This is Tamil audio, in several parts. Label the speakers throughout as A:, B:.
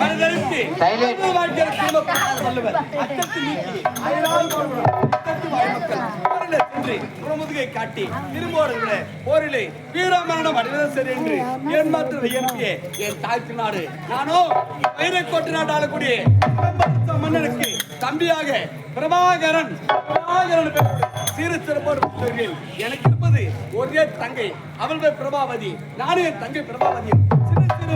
A: மனதெழுத்து சரி என்று ஏன் நாடு. நானோ வயிறை கோட்டு நாடு ஆளக்கூடிய மன்னனுக்கு தம்பியாக பிரபாகரன் பிரபாகரன் சிறு சிறப்போடு எனக்கு இருப்பது ஒரே தங்கை. அவள் பிரபாவதி. நானும் என் தங்கை பிரபாவதி.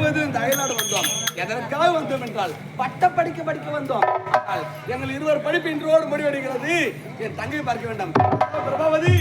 A: சிறு இந்த அயல்நாடு வந்தோம். எதற்காக வந்தோம் என்றால் பட்ட படிக்க படிக்க வந்தோம். ஆனால் எங்கள் இருவர் படிப்பு இன்றோடு முடிவடைகிறது. என் தங்கை பார்க்க வேண்டாம். பிரபாவதி